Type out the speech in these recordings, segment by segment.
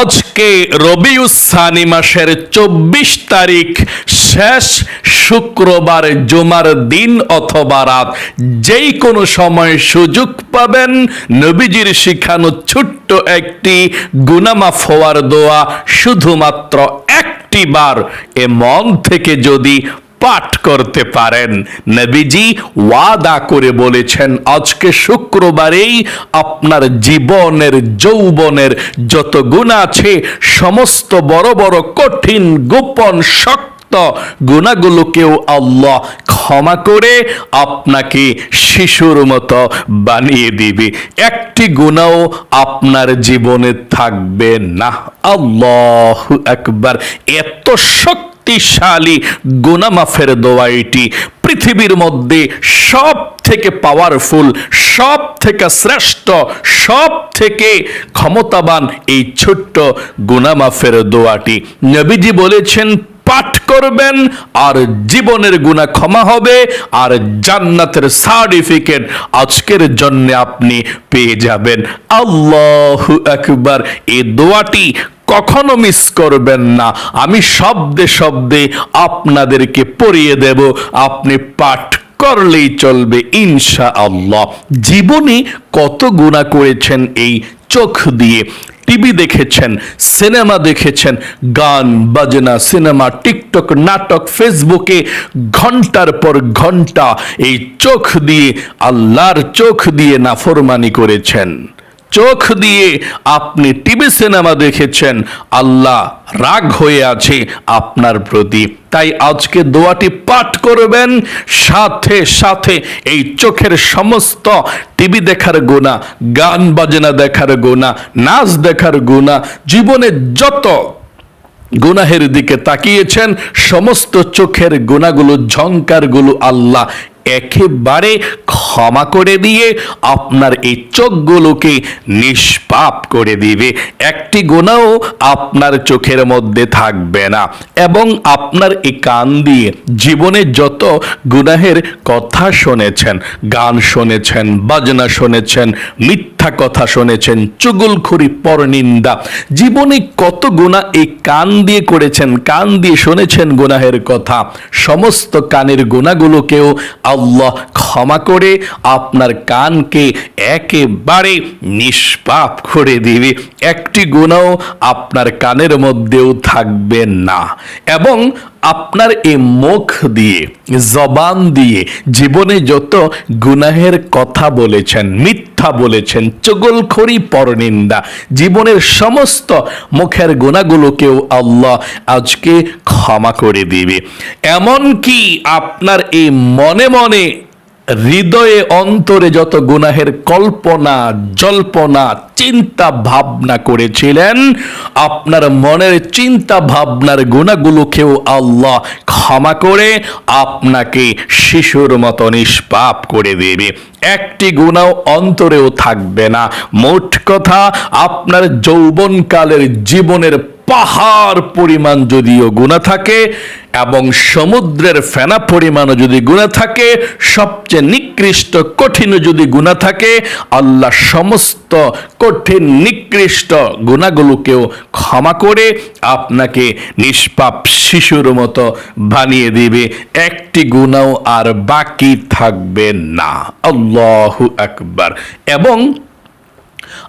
আজকে রবিউসানি মাসের চব্বিশ তারিখ, শেষ শুক্রবার জুমার দিন অথবা রাত। যেই কোনো সময় সুযোগ পাবেন নবীজির শিখানো ছোট্ট একটি গুনামাফ হওয়ার দোয়া, শুধুমাত্র একটি বার। এ মন থেকে যদি পাঠ করতে পারেন। নবীজি ওয়াদা করে বলেছেন, আজকে শুক্রবারেই আপনার জীবনের, যৌবনের যত গুণ আছে, সমস্ত বড় বড় কঠিন, গোপন, শক্ত গুণাগুলোকেও আল্লাহ ক্ষমা করে আপনাকে শিশুর মতো বানিয়ে দিবে। একটি গুণাও আপনার জীবনে থাকবে না। আল্লাহ একবার এত শক্তি শক্তিশালী গুনামাফের দোয়া এটি পৃথিবীর মধ্যে সব থেকে পাওয়ারফুল সব থেকে শ্রেষ্ঠ সব থেকে ক্ষমতাবান এই ছোট্ট গুনামাফের দোয়াটি। নবীজি বলেছেন, পাঠ করবেন আর জীবনের গুণা ক্ষমা হবে আর জান্নাতের সার্টিফিকেট আজকের জন্য আপনি পেয়ে যাবেন। আল্লাহ একবার এই দোয়াটি কখনো মিস করবেন না। আমি শব্দে শব্দে আপনাদেরকে পড়িয়ে দেব। আপনি পাঠ করলেই চলবে ইনশা আল্লাহ জীবনে কত গুণা করেছেন এই চোখ দিয়ে? টিভি দেখেছেন, সিনেমা দেখেছেন, গান, বাজনা, সিনেমা, টিকটক, নাটক, ফেসবুকে ঘণ্টার পর ঘণ্টা এই চোখ দিয়ে, আল্লাহর চোখ দিয়ে নাফরমানি করেছেন। চোখ দিয়ে আপনি টিভি সিনেমা দেখেছেন, আল্লাহ রাগ হয়ে আছে আপনার প্রতি। তাই আজকে দোয়াটি পাঠ করবেন, সাথে সাথে এই চোখের সমস্ত টিভি দেখার গোনা গান বাজনা দেখার গোনা নাচ দেখার গোনা জীবনে যত গুনাহের দিকে তাকিয়েছেন, সমস্ত চোখের গুণাগুলো ঝঙ্কারগুলো আল্লাহ একেবারে ক্ষমা করে দিয়ে আপনার এই চোখগুলোকে নিষ্পাপ করে দিবে। একটি গুণাও আপনার চোখের মধ্যে থাকবে না। এবং আপনার এই কান দিয়ে জীবনে যত গুনাহের কথা শুনেছেন, গান শুনেছেন, বাজনা শুনেছেন, মিথ্যা কথা শুনেছেন, চুগুলখুরি পরনিন্দা, জীবনে কত গুণা এই কান দিয়ে করেছেন, কান দিয়ে শুনেছেন গুনাহের কথা, সমস্ত কানের গুণাগুলোকেও আল্লাহ ক্ষমা করে আপনার কানকে একেবারে নিষ্পাপ করে দিবে। একটি গুণাও আপনার কানের মধ্যেও থাকবে না। এবং আপনার এই মুখ দিয়ে, জবান দিয়ে জীবনে যত গুনাহের কথা বলেছেন, মিথ্যা বলেছেন, চগলখড়ি পরনিন্দা, জীবনের সমস্ত মুখের গুণাগুলোকেও আল্লাহ আজকে ক্ষমা করে দিবে। এমন কি আপনার এই মনে মনে হৃদয়ে, অন্তরে যত গুনাহের কল্পনা, জল্পনা, চিন্তা ভাবনা করেছিলেন, আপনার মনের চিন্তা ভাবনার গুণাগুলোকেও আল্লাহ ক্ষমা করে আপনাকে শিশুর মতো নিষ্পাপ করে দেবে। একটি গুণাও অন্তরেও থাকবে না। মোট কথা, আপনার যৌবনকালের জীবনের পাহাড় পরিমাণ যদিও গুণা থাকে এবং সমুদ্রের ফেনা পরিমাণও যদি গুণা থাকে, সবচেয়ে নিকৃষ্ট কঠিন যদি গুণা থাকে, আল্লাহ সমস্ত কঠিন নিকৃষ্ট গুণাগুলোকেও ক্ষমা করে আপনাকে নিষ্পাপ শিশুর মতো বানিয়ে দিবে। একটি গুণাও আর বাকি থাকবে না। আল্লাহ আকবার। এবং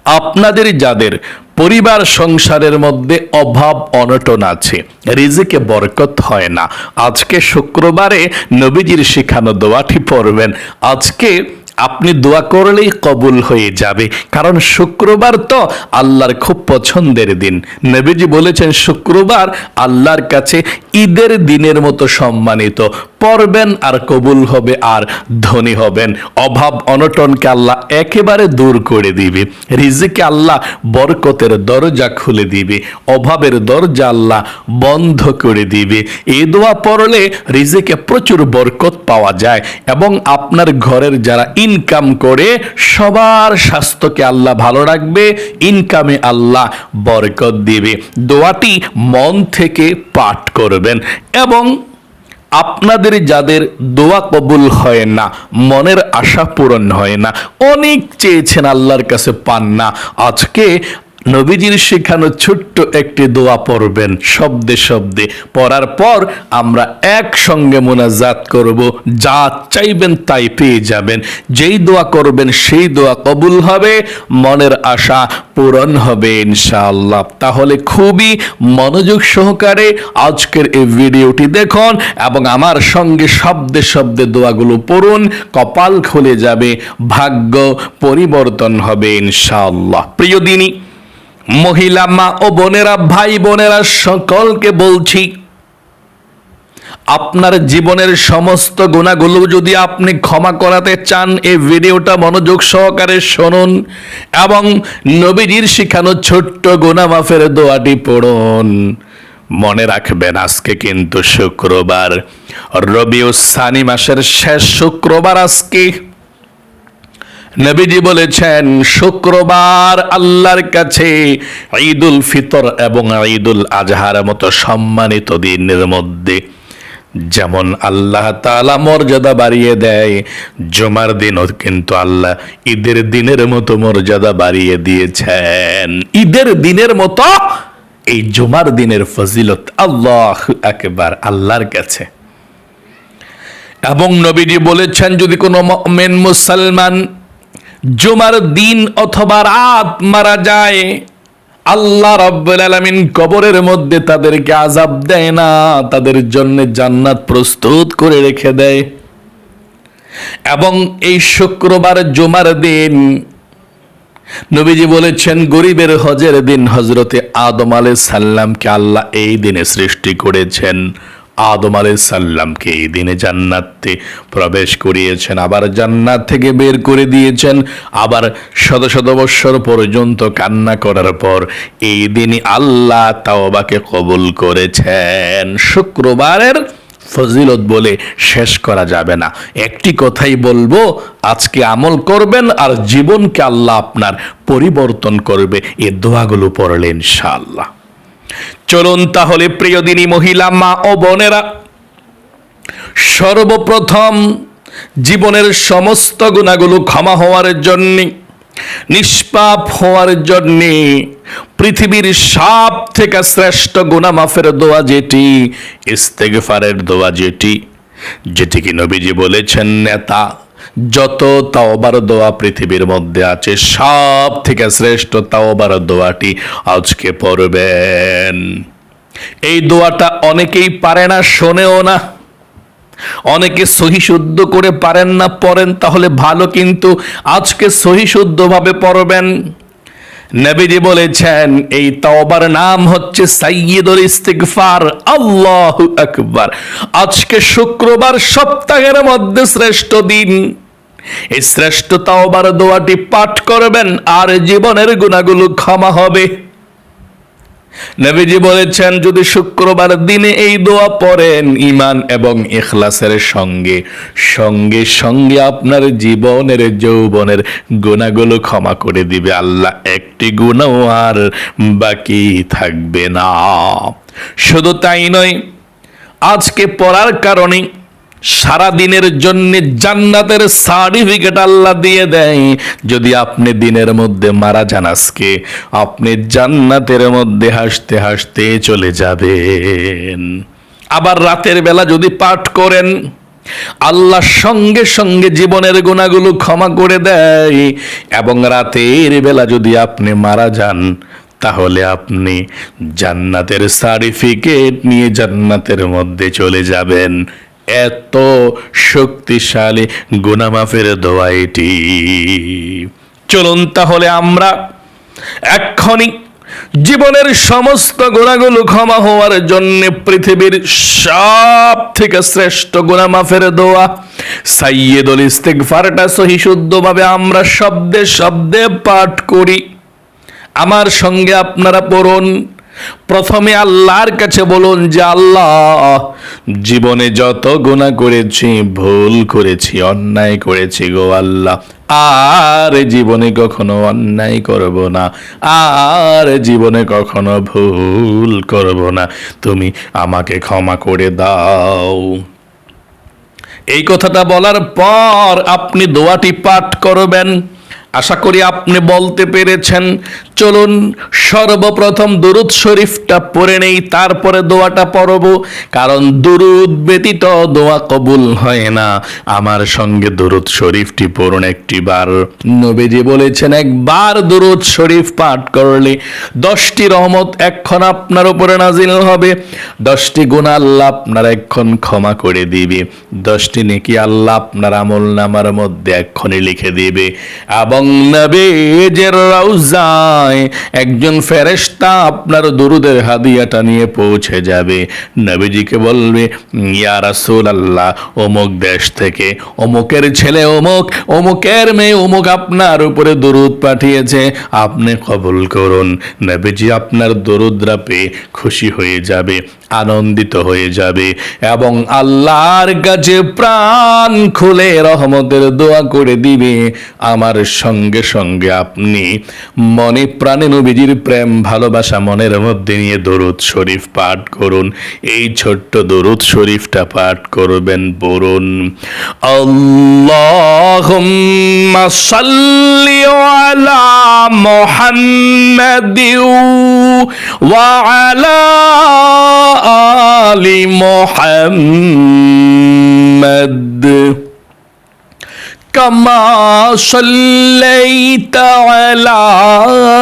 আপনাদের যাদের পরিবার সংসারের মধ্যে অভাব অনটন আছে। রিজিকে বরকত হয় না। আজকে শুক্রবারে নবীজির শিখানো দোয়াটি পড়বেন। আজকে আপনি দোয়া করলেই কবুল হয়ে যাবে। কারণ শুক্রবার তো আল্লাহর খুব পছন্দের দিন। নবীজি বলেছেন, শুক্রবার আল্লাহর কাছে ঈদের দিনের মতো সম্মানিত। পড়বেন আর কবুল হবে আর ধনী হবেন। অভাব অনটনকে আল্লাহ একেবারে দূর করে দিবে। রিজিকে আল্লাহ বরকতের দরজা খুলে দিবে। অভাবের দরজা আল্লাহ বন্ধ করে দিবে। এ দোয়া পড়লে রিজিকে প্রচুর বরকত পাওয়া যায় এবং আপনার ঘরের যারা ইনকাম করে, সবার স্বাস্থ্যকে আল্লাহ ভালো রাখবে, ইনকামে আল্লাহ বরকত দিবে। দোয়াটি মন থেকে পাঠ করবেন এবং আপনাদের যাদের দোয়া কবুল হয় না, মনের আশা পূরণ হয় না, অনেক চেয়েছেন আল্লাহর কাছে পান না, আজকে নবীজির শেখানো ছোট্ট একটি দোয়া পড়বেন শব্দে শব্দে। পড়ার পর আমরা একসঙ্গে মোনাজাত করব। যা চাইবেন তাই পেয়ে যাবেন। যেই দোয়া করবেন সেই দোয়া কবুল হবে, মনের আশা পূরণ হবে ইনশাআল্লাহ। তাহলে খুবই মনোযোগ সহকারে আজকের এই ভিডিওটি দেখুন এবং আমার সঙ্গে শব্দে শব্দে দোয়াগুলো পড়ুন, কপাল খুলে যাবে, ভাগ্য পরিবর্তন হবে ইনশাআল্লাহ। প্রিয় দিনী মহিলা মা ও বোনেরা, ভাই বোনেরা, সকলকে বলছি, আপনার জীবনের সমস্ত গুণাগুলো যদি আপনি ক্ষমা করাতে চান, এই ভিডিওটা মনোযোগ সহকারে শুনুন এবং নবীজির শিখানো ছোট্ট গুণা মাফের দোয়াটি পড়ুন। মনে রাখবেন, আজকে কিন্তু শুক্রবার। রবিউ সানি মাসের শেষ শুক্রবার আজকে। নবীজি বলেছেন, শুক্রবার আল্লাহর কাছে ঈদুল ফিতর এবং ঈদুল আজহার মতো সম্মানিত দিনের মধ্যে যেমন আল্লাহ তাআলা মর্যাদা বাড়িয়ে দেয়, জুমার দিনও কিন্তু আল্লাহ ঈদের দিনের মতো মর্যাদা বাড়িয়ে দিয়েছেন। ঈদের দিনের মতো এই জুমার দিনের ফজিলত আল্লাহ একবার আল্লাহর কাছে। এবং নবীজি বলেছেন, যদি কোনো মেন মুসলমান জুমার দিন অথবা রাত মারা যায়, আল্লাহ রব্বুল আলামিন কবরের মধ্যে তাদেরকে আজাব দেয় না, তাদের জন্য জান্নাত প্রস্তুত করে রেখে দেয়। এবং এই শুক্রবার জুমার দিন, নবীজি বলেছেন, গরিবের হজের দিন হজরতে আদম আলাই সাল্লামকে আল্লাহ এই দিনে সৃষ্টি করেছেন। আদম সাল্লামকে এই দিনে জান্নাতে প্রবেশ করিয়েছেন, আবার জান্নাত থেকে বের করে দিয়েছেন, আবার শত শত বৎসর পর্যন্ত কান্না করার পর এই দিনই আল্লাহ তাওবাকে কবুল করেছেন। শুক্রবারের ফজিলত বলে শেষ করা যাবে না। একটি কথাই বলব, আজকে আমল করবেন আর জীবনকে আল্লাহ আপনার পরিবর্তন করবে, এ দোয়াগুলো পড়লে ইনশাআল্লাহ। চলুন তাহলে প্রিয় দিনী মহিলা, মা ও বোনেরা, সর্বপ্রথম জীবনের সমস্ত গুণাগুলো ক্ষমা হওয়ার জন্যে, নিষ্পাপ হওয়ার জন্যে পৃথিবীর সব থেকে শ্রেষ্ঠ গুণা মাফের দোয়া যেটি, ইস্তেগফারের দোয়া যেটি যেটি কি নবীজি বলেছেন, নেতা। যত তাওবার দোয়া পৃথিবীর মধ্যে আছে সব থেকে শ্রেষ্ঠ তাওবার দোয়াটি আজকে পড়বেন। এই দোয়াটা অনেকেই পারে না, শোনেও না। অনেকে সহি শুদ্ধ করে পারেন না, পড়েন, তাহলে ভালো, কিন্তু আজকে সহি শুদ্ধভাবে পড়বেন। নবীজি বলেছেন, এই তওবার নাম হচ্ছে সাইয়্যিদুল ইস্তিগফার। আল্লাহু আকবার। আজকে শুক্রবার সপ্তাহের মধ্যে শ্রেষ্ঠ দিন। এই শ্রেষ্ঠ তাওবার দোয়াটি পাঠ করবেন, আর জীবনের গুণাগুলো ক্ষমা হবে। নবীজি বলেছেন, যদি শুক্রবার দিনে এই দোয়া পড়েন ইমান এবং ইখলাসের সঙ্গে সঙ্গে সঙ্গে আপনার জীবনের, যৌবনের গুণাগুলো ক্ষমা করে দিবে। আল্লাহ একটি গুণও আর বাকি থাকবে না। শুধু তাই নয়, আজকে পড়ার কারণে সারা দিনের জন্য জান্নাতের সার্টিফিকেট আল্লাহ দিয়ে দেয়। যদি আপনি দিনের মধ্যে মারা যান আজকে, আপনি জান্নাতের মধ্যে হাসতে হাসতে চলে যাবেন। আবার রাতের বেলা যদি পাঠ করেন, আল্লাহ সঙ্গে সঙ্গে জীবনের গুণাগুলো ক্ষমা করে দেয়। এবং রাতের বেলা যদি আপনি মারা যান, তাহলে আপনি জান্নাতের সার্টিফিকেট নিয়ে জান্নাতের মধ্যে চলে যাবেন। এত শক্তিশালী গুনামাফের দোয়া এটি চলুন তাহলে আমরা এক্ষণি জীবনের সমস্ত গুণাগুলো ক্ষমা হওয়ার জন্য পৃথিবীর সব থেকে শ্রেষ্ঠ গুণামাফের দোয়া সাইয়েদুল ইস্তেগফারটা সহি শুদ্ধভাবে আমরা শব্দে শব্দে পাঠ করি। আমার সঙ্গে আপনারা পড়ুন। প্রথমে আল্লাহর কাছে বলুন যে, আল্লাহ, জীবনে যত গুণা করেছি, ভুল করেছি, অন্যায় করেছি গো আল্লাহ। আর জীবনে কখনো অন্যায় করব না। আর জীবনে কখনো ভুল করব না। তুমি আমাকে ক্ষমা করে দাও। এই কথাটা বলার পর আপনি দোয়াটি পাঠ করবেন। আশা করি আপনি বলতে পেরেছেন চলুন, সর্বপ্রথম দুরুদ শরীফটা পড়ে নেই, তারপরে দোয়াটা পড়ব, কারণ দুরুদ ব্যতীত দোয়া কবুল হয় না। আমার সঙ্গে দুরুদ শরীফটি পড়ুন একটি বার নবীজি বলেছেন, একবার দুরুদ শরীফ পাঠ করলে দশটি রহমত এক্ষণ আপনার উপরে নাজিল হবে। দশটি গুণ আল্লাহ আপনার এক্ষণ ক্ষমা করে দিবে। দশটি নেকি আল্লাহ আপনার আমল নামার মধ্যে এক্ষণে লিখে দিবে। এবং নবীজের রওজায় একজন ফেরেশতা আপনার দুরুদের হাদিয়াটা নিয়ে পৌঁছে যাবে। নবীজিকে বলবে, ইয়া রাসূল আল্লাহ অমুক দেশ থেকে অমুকের ছেলে অমুক, অমুকের মেয়ে অমুক আপনার উপরে দরুদ পাঠিয়েছে, আপনি কবুল করুন। নবীজি আপনার দরুদরা পেয়ে খুশি হয়ে যাবে, আনন্দিত হয়ে যাবে এবং আল্লাহর কাছে প্রাণ খুলে রহমতের দোয়া করে দিবে। আমার সঙ্গে সঙ্গে আপনি মনে প্রাণে নবীজির প্রেম ভালোবাসা মনের মধ্যে নিয়ে দরুদ শরীফ পাঠ করুন এই ছোট্ট দরুদ শরীফটা পাঠ করবেন বলুন আল্লাহুম্মা সাল্লি আলা মুহাম্মাদিউ ওয়া আলা আলি মুহাম্মাদ كما صليت على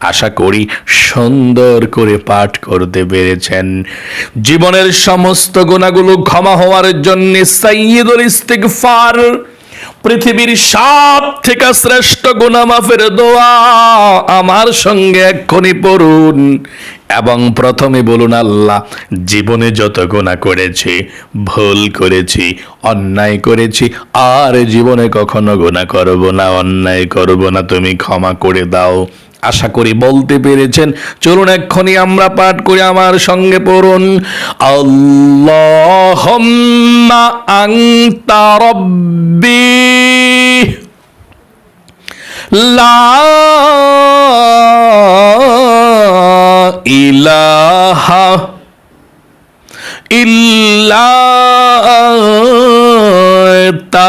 আশা করি সুন্দর করে পাঠ করতে পেরেছেন। জীবনের সমস্ত গুণাগুলো ক্ষমা হওয়ার জন্য সাইয়দুল ইস্তিগফার পৃথিবীর সব থেকে শ্রেষ্ঠ গুণামাফের দোয়া আমার সঙ্গে এক্ষুনি পড়ুন এবং প্রথমে বলুন, আল্লাহ, জীবনে যত গোনা করেছি, ভুল করেছি, অন্যায় করেছি, আর জীবনে কখনো গুণা করব না, অন্যায় করব না, তুমি ক্ষমা করে দাও। আশা করি বলতে পেরেছেন। চলুন এক্ষুনি আমরা পাঠ করি আমার সঙ্গে পড়ুন। আল্লাহুম্মা আনতা রব্বি লা ইলাহা ইল্লা আনতা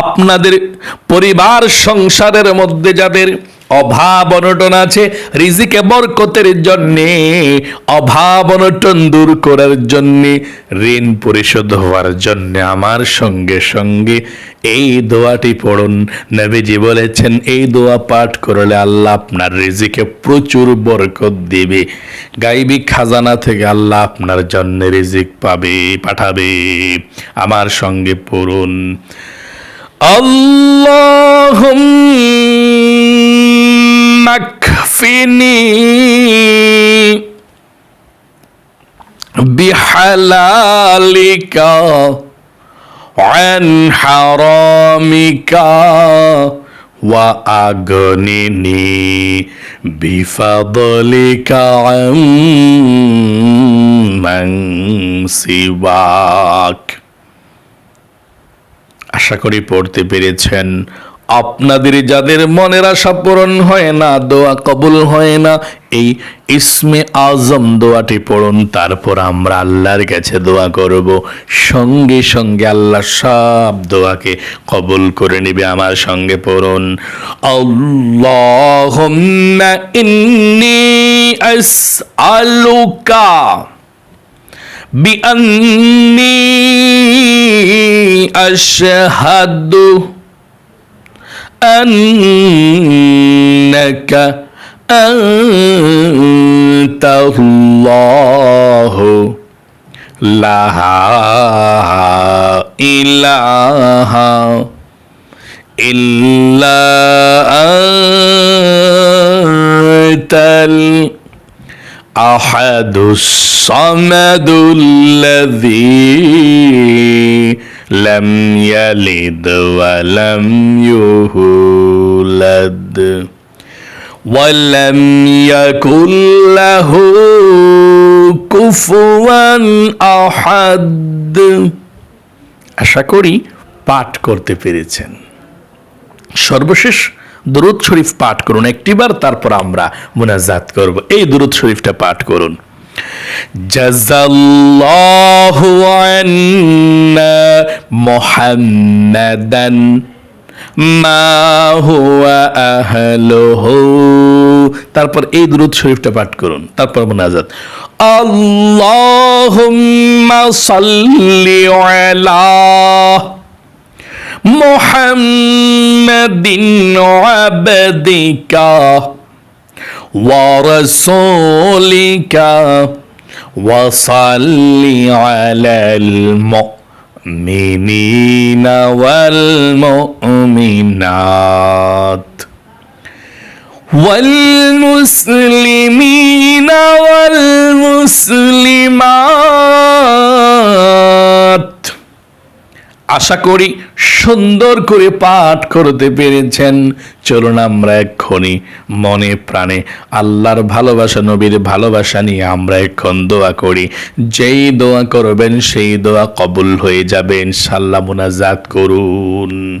আপনাদের পরিবার সংসারের মধ্যে যাদের অভাব অনটন আছে, রিজিকে বরকতের জন্যে, অভাব অনটন দূর করার জন্যে, ঋণ পরিশোধ হওয়ার জন্যে, আমার সঙ্গে সঙ্গে এই দোয়াটি পড়ুন। নবীজি বলেছেন, এই দোয়া পাঠ করলে আল্লাহ আপনার রিজিকে প্রচুর বরকত দেবে। গাইবি খাজানা থেকে আল্লাহ আপনার জন্য রিজিক পাবে, পাঠাবে। আমার সঙ্গে পড়ুন। আল্লাহ اكفني بحلالك عن حرامك وأغنني بفضلك عمن سواك আশা করি পড়তে পেরেছেন আপনাদের যাদের মনের আশা পূরণ হয় না, দোয়া কবুল হয় না, এই ইসমে আজম দোয়াটি পড়ুন, তারপর আমরা আল্লাহর কাছে দোয়া করব। সঙ্গে সঙ্গে আল্লাহ সব দোয়াকে কবুল করে নিবে, আমার সঙ্গে পড়ুন। আল্লাহুম্মা ইন্নি আসআলুকা বিআন্নি আশহাদু أنك أنت الله. لا إله إلا أنت الأحد الصمد الذي لم يلد ولم يولد ولم يكن له كفوا أحد আশা করি পাঠ করতে পেরেছেন সর্বশেষ দুরুদ শরীফ পাঠ করুন একটিবার তারপর আমরা মুনাজাত করব এই দুরুদ শরীফটা পাঠ করুন জাজাল্লাহু আন্না মুহাম্মাদান মা হুয়া আহলুহু। তারপর এই দুরুদ শরীফটা পাঠ করুন, তারপর মোনাজাত আল্লাহুম্মা সাল্লি আলা মুহাম্মাদিন আবদিকা। ورسولك وصل على المؤمنين والمؤمنات والمسلمين والمسلمات আশা করি সুন্দর করে পাঠ করতে পেরেছেন। চলুন আমরা এক্ষণি মনে প্রাণে আল্লাহর ভালোবাসা, নবীর ভালোবাসা নিয়ে আমরা এক্ষণ দোয়া করি। যেই দোয়া করবেন, সেই দোয়া কবুল হয়ে যাবে। ইনশাল্লাহ মোনাজাত করুন।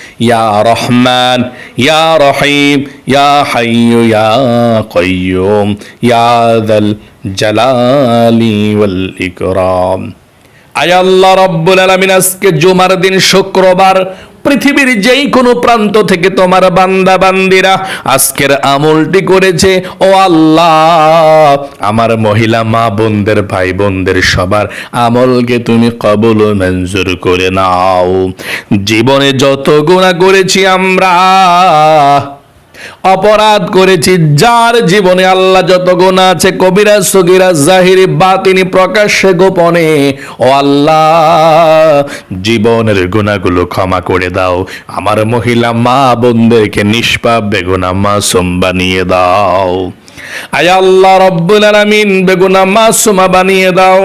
ইয়া রহমান, ইয়া রহিম, ইয়া হাইয়ু, ইয়া কয়ুম ইয়া দল জালালি ওয়াল ইকরাম। আয়াল্লাহ রব্বুল আলামিন, আজকে জুমার দিন শুক্রবার পৃথিবীর যেই কোনো প্রান্ত থেকে তোমার বান্দা বান্দিরা আজকের আমলটি করেছে, ও আল্লাহ, আমার মহিলা মা বোনদের, ভাই বোনদের সবার আমলকে তুমি কবল মঞ্জুর করে নাও। জীবনে যত গুণা করেছি আমরা অপরাধ করেছি, যার জীবনে আল্লাহ যত গোনা আছে কবিরা সগিরা জাহিরি, বাতিনি প্রকাশ্যে গোপনে। ও আল্লাহ, জীবনের গুণাগুলো ক্ষমা করে দাও। আমার মহিলা মা বোনদেরকে নিষ্পাপ বেগুনা মাসুম বানিয়ে দাও। আয় আল্লাহ রব্বুল আলামিন, বেগুনা মাসুমা বানিয়ে দাও।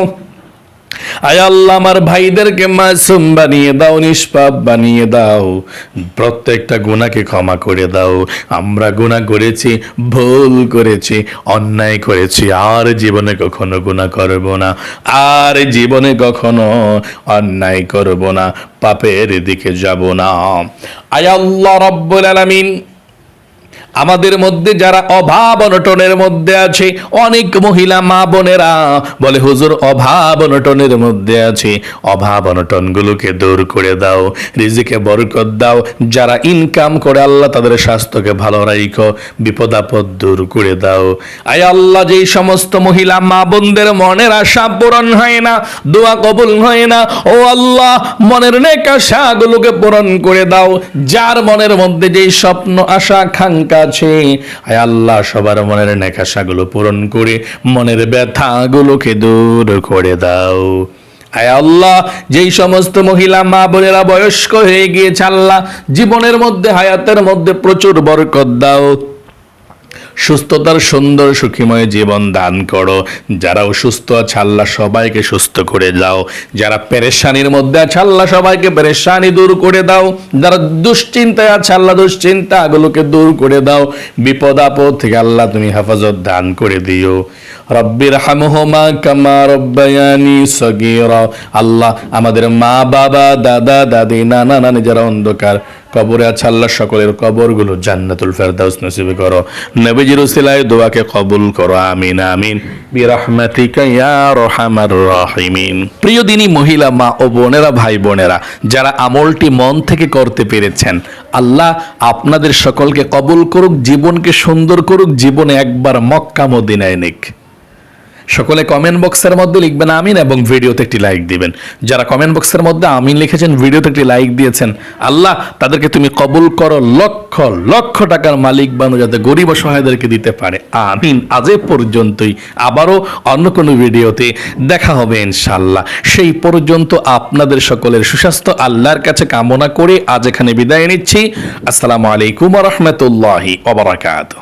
আয় আল্লাহ, আমার ভাইদেরকে মাসুম বানিয়ে দাও, নিষ্পাপ বানিয়ে দাও। প্রত্যেকটা গুণাকে ক্ষমা করে দাও। আমরা গুণা করেছি, ভুল করেছি, অন্যায় করেছি। আর জীবনে কখনো গুণা করব না। আর জীবনে কখনো অন্যায় করব না। পাপের দিকে যাব না। আয় আল্লাহ, রব্বুল আলামিন আমাদের মধ্যে যারা অভাব অনটনের মধ্যে আছে, অনেক মহিলা মা বোনেরা বলে, হুজুর, অভাব অনটনের মধ্যে আছে। অভাব অনটনগুলোকে দূর করে দাও, রিজিকে বরকত দাও। যারা ইনকাম করে, আল্লাহ তাদের স্বাস্থ্যকে ভালো রাখো বিপদ আপদ দূর করে দাও। আয় আল্লাহ, যেই সমস্ত মহিলা মা বোনদের মনের আশা পূরণ হয় না, দোয়া কবুল হয় না, ও আল্লাহ, মনের নেক আশাগুলোকে পূরণ করে দাও। যার মনের মধ্যে যেই স্বপ্ন, আশা, আকাঙ্ক্ষা আছে। আয় আল্লাহ, সবার মনের নেকাশাগুলো পূরণ করে, মনের ব্যথাগুলোকে দূর করে দাও। আয় আল্লাহ, যেই সমস্ত মহিলা, মা বোনেরা বয়স্ক হয়ে গিয়েছে, আল্লাহ, জীবনের মধ্যে, হায়াতের মধ্যে প্রচুর বরকত দাও। সুস্থতার সুন্দর সুখীময় জীবন দান করো। যারা অসুস্থ আছে আল্লাহ সবাইকে সুস্থ করে দাও। যারা পেরেশানির মধ্যে আছে আল্লাহ সবাইকে পেরেশানি দূর করে দাও। যারা দুশ্চিন্তায় আছে আল্লাহ দুশ্চিন্তাগুলোকে দূর করে দাও। বিপদ আপদ থেকে আল্লাহ তুমি হেফাজত দান করে দিও। রব্বির হামহমা কামা রব্বায়ানি সগীরা। আল্লাহ আমাদের মা বাবা দাদা, দাদি, নানা, নানি, যারা অন্ধকার কবরে আছে আল্লাহ সকলের কবরগুলো জান্নাতুল ফেরদাউস নসিব করো। নবীজির উসিলায় দোয়াকে কবুল করো, আমিন আমিন। ইয়া রাহিমিন। প্রিয় দিনী মহিলা, মা ও বোনেরা, ভাই বোনেরা, যারা আমলটি মন থেকে করতে পেরেছেন, আল্লাহ আপনাদের সকলকে কবুল করুক, জীবনকে সুন্দর করুক, জীবনে একবার মক্কা মদিনায় নিক। সকলে কমেন্ট বক্সের মধ্যে লিখবেন আমিন এবং ভিডিওতে একটি লাইক দিবেন। যারা কমেন্ট বক্সের মধ্যে আমিন লিখেছেন, ভিডিওতে একটি লাইক দিয়েছেন, আল্লাহ তাদেরকে তুমি কবুল করো, লক্ষ লক্ষ টাকার মালিক বানো যাতে গরিব অসহায়দেরকে দিতে পারে। আমিন। আজ পর্যন্তই। আবারও অন্য কোনো ভিডিওতে দেখা হবে ইনশাল্লাহ সেই পর্যন্ত আপনাদের সকলের সুস্বাস্থ্য, আল্লাহর কাছে কামনা করে আজ এখানে বিদায় নিচ্ছি। আসসালামু আলাইকুম রহমতুল্লাহি ওবরাকাত